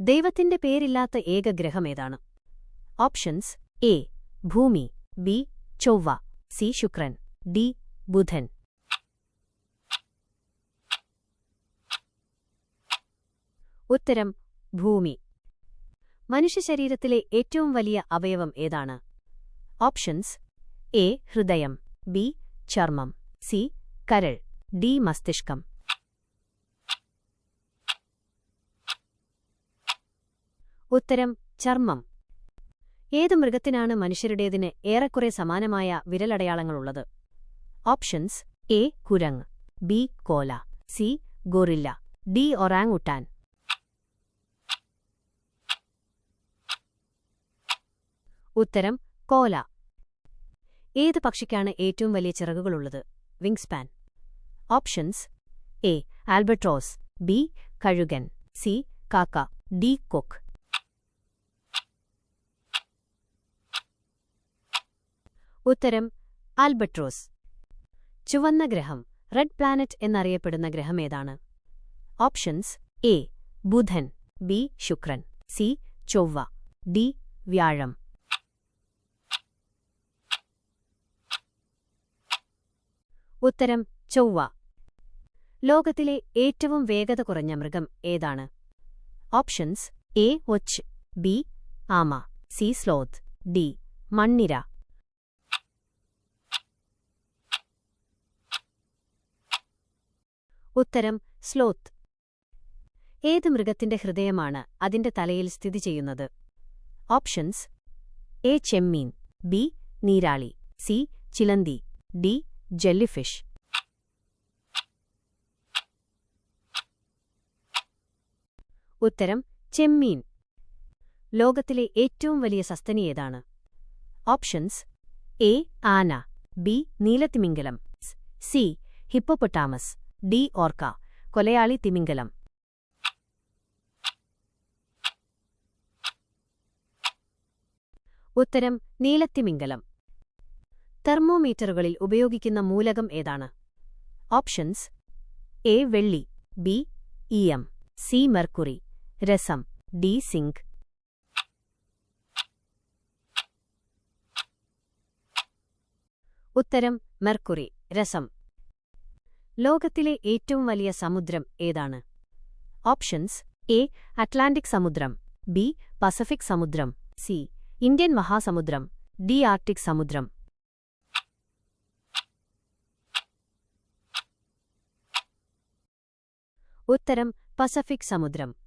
ദൈവത്തിന്റെ പേരില്ലാത്ത ഏക ഗ്രഹമേതാണ് ഓപ്ഷൻസ് എ ഭൂമി ബി ചൊവ്വ സി ശുക്രൻ ഡി ബുധൻ. ഉത്തരം ഭൂമി. മനുഷ്യശരീരത്തിലെ ഏറ്റവും വലിയ അവയവം ഏതാണ്? ഓപ്ഷൻസ് എ ഹൃദയം ബി ചർമ്മം സി കരൾ ഡി മസ്തിഷ്കം. ഉത്തരം ചർമ്മം. ഏത് മൃഗത്തിനാണ് മനുഷ്യരുടേതിന് ഏറെക്കുറെ സമാനമായ വിരലടയാളങ്ങളുള്ളത്? Options A കുരങ് B koala C gorilla D orangutan ഉത്തരം കോല. ഏത് പക്ഷിക്കാണ് ഏറ്റവും വലിയ ചിറകുകളുള്ളത്? Wingspan. Options A albatross B കഴുകൻ സി കാക്ക ഡി കൊക്ക്. ഉത്തരം ആൽബട്രോസ്. ചുവന്ന ഗ്രഹം റെഡ് പ്ലാനറ്റ് എന്നറിയപ്പെടുന്ന ഗ്രഹമേതാണ് ഓപ്ഷൻസ് എ ബുധൻ ബി ശുക്രൻ സി ചൊവ്വ ഡി വ്യാഴം. ഉത്തരം ചൊവ്വ. ലോകത്തിലെ ഏറ്റവും വേഗത കുറഞ്ഞ മൃഗം ഏതാണ്? ഓപ്ഷൻസ് എ ഒച്ച് ബി ആമ സി സ്ലോത്ത് ഡി മണ്ണിര. ഉത്തരം സ്ലോത്ത്. ഏത് മൃഗത്തിന്റെ ഹൃദയമാണ് അതിന്റെ തലയിൽ സ്ഥിതി ചെയ്യുന്നത്? ഓപ്ഷൻസ് എ ചെമ്മീൻ ബി നീരാളി സി ചിലന്തി ഡി ജെല്ലിഫിഷ്. ഉത്തരം ചെമ്മീൻ. ലോകത്തിലെ ഏറ്റവും വലിയ സസ്തനി ഏതാണ്? ഓപ്ഷൻസ് എ ആന ബി നീലത്തിമിംഗലം സി ഹിപ്പോപ്പൊട്ടാമസ്. ഡി ഓർക്ക കൊലയാളി തിമിംഗലം. ഉത്തരം നീലത്തിമിംഗലം. തെർമോമീറ്ററുകളിൽ ഉപയോഗിക്കുന്ന മൂലകം ഏതാണ്? ഓപ്ഷൻസ് എ വെള്ളി ബി ഇയം സി മെർക്കുറി രസം ഡി സിങ്ക്. ഉത്തരം മെർക്കുറി രസം. ലോകത്തിലെ ഏറ്റവും വലിയ സമുദ്രം ഏതാണ്? ഓപ്ഷൻസ് എ അറ്റ്ലാന്റിക് സമുദ്രം ബി പസഫിക് സമുദ്രം സി ഇന്ത്യൻ മഹാസമുദ്രം ഡി ആർട്ടിക് സമുദ്രം. ഉത്തരം പസഫിക് സമുദ്രം.